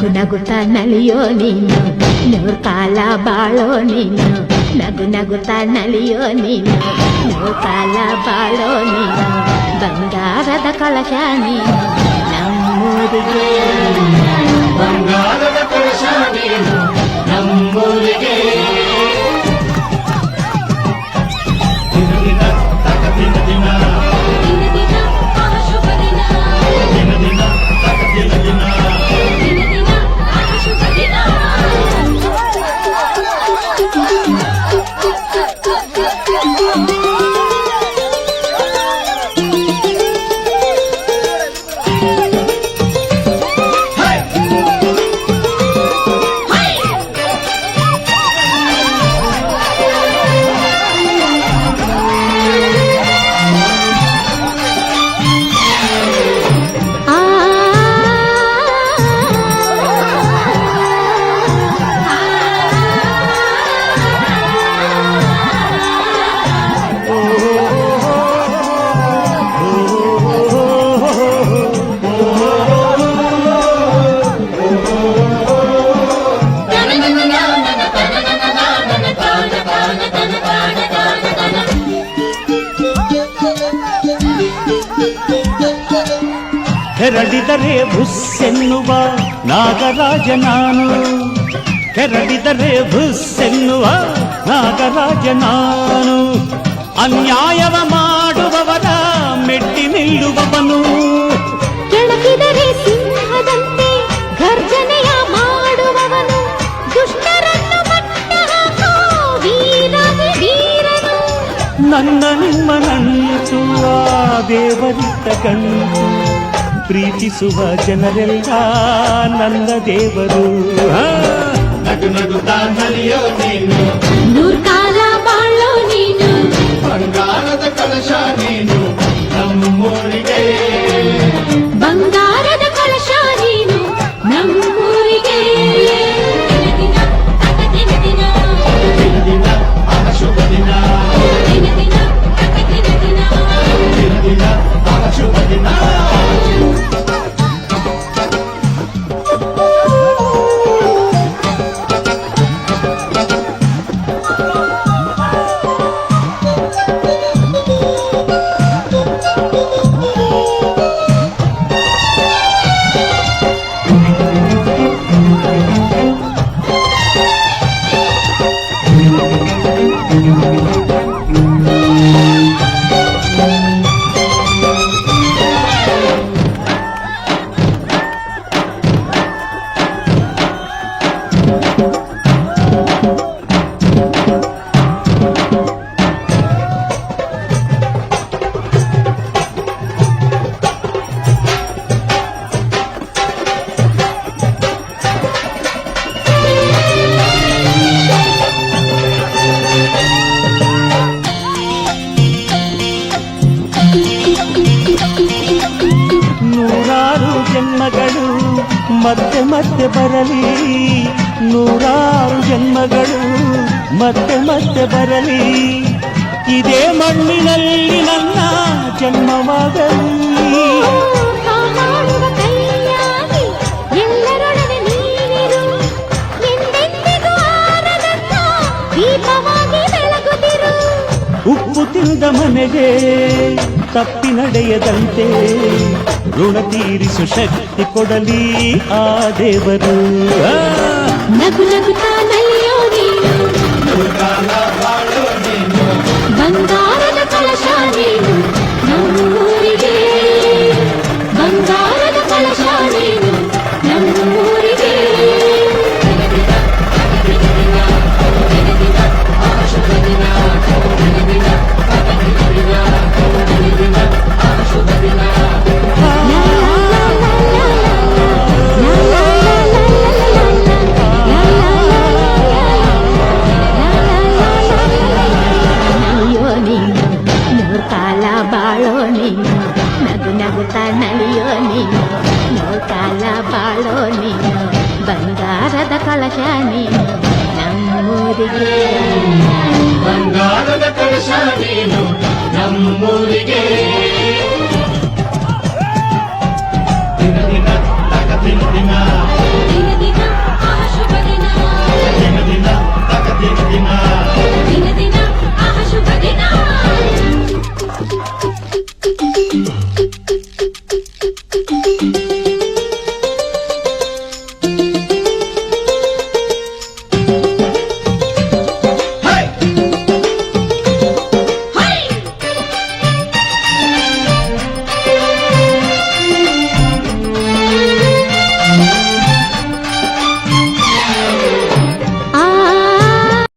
ನಗುತ್ತ ನಲಿಯೋ ನೀನು ನೂರ್ ಕಾಲ ಬಾಳೋ ನೀನು ನಗು ನಗುತ್ತ ನಲಿಯೋ ನೀನು ನೂರ್ ಕಾಲ ಬಾಳೋ ನೀನು ಬಂಗಾರದ ಕಳಶ ನೀನು ನಮ್ಮೂರಿಗೆ ಬಂಗಾರದ ಕಳಶ ನೀನು ನಮ್ಮೂರಿಗೆ ಕೆರಡಿದರೆ ಬುಸ್ಸೆನ್ನುವ ನಾಗರಾಜ ನಾನು ಕೆರಡಿದರೆ ಬುಸ್ಸೆನ್ನುವ ನಾಗರಾಜ ನಾನು ಅನ್ಯಾಯವ ಮಾಡುವವರ ಮೆಟ್ಟಿ ನಿಲ್ಲುವವನು ಕೆಳಗಿದರೆ ಸಿಂಹದಂತೆ ಗರ್ಜನೆಯ ಮಾಡುವವನು ದುಷ್ಟರನ್ನು ಮಟ್ಟ ಹಾಕೋ ವೀರನೇ ವೀರನು ನನ್ನ ನಿಮ್ಮ ನಂಚುವ ದೇವರಿತ್ತ ಗಂಟು ಪ್ರೀತಿಸುವ ಜನರೆಲ್ಲ ನನ್ನ ದೇವರು ಆ. ನಗು ನಗುತ್ತಾ ನಲಿಯೋ ನೀನು ನೂರ್ ಕಾಲ ಬಾಳೋ ನೀನು ಬಂಗಾರದ ಕಳಶ ನೀನು ನಮ್ಮೂರಿಗೆ ಬಂಗಾರದ ನೂರಾರು ಜನ್ಮಗಳು ಮತ್ತೆ ಮತ್ತೆ ಬರಲಿ ನೂರಾರು ಜನ್ಮಗಳು ಮತ್ತೆ ಮತ್ತೆ ಬರಲಿ ಇದೇ ಮಣ್ಣಿನಲ್ಲಿ ನನ್ನ ಜನ್ಮವಾಗಲಿ ಕಾಪಾಡುವ ಕೈಯಾಗಿ ಎಲ್ಲರೊಡನೆ ನೀನಿರು ಎಂದೆಂದಿಗೂ ಆರದಂತ ದೀಪವಾಗಿ ಬೆಳಗುತ್ತಿರು ಉಪ್ಪು ತಿಂದ ಮನೆಗೆ ತಪ್ಪಿ ನಡೆಯದಂತೆ ಋಣ ತೀರಿಸು ಶಕ್ತಿ ಕೊಡಲಿ ಆ ದೇವರು ಆ. ನಗು ನಗುತ್ತಾ ನಲಿಯೋ ನೀನು ನೀನು ನಗು ನಗುತ್ತಾ ನಲಿಯೋ ನೀನು ನೂರ್ ಕಾಲ ಬಾಳೋ ನೀನು ಬಂಗಾರದ ಕಳಶ ನೀನು ನಮ್ಮೂರಿಗೆ ಬಂಗಾರದ ಕಳಶ ನೀನು ನಮ್ಮೂರಿಗೆ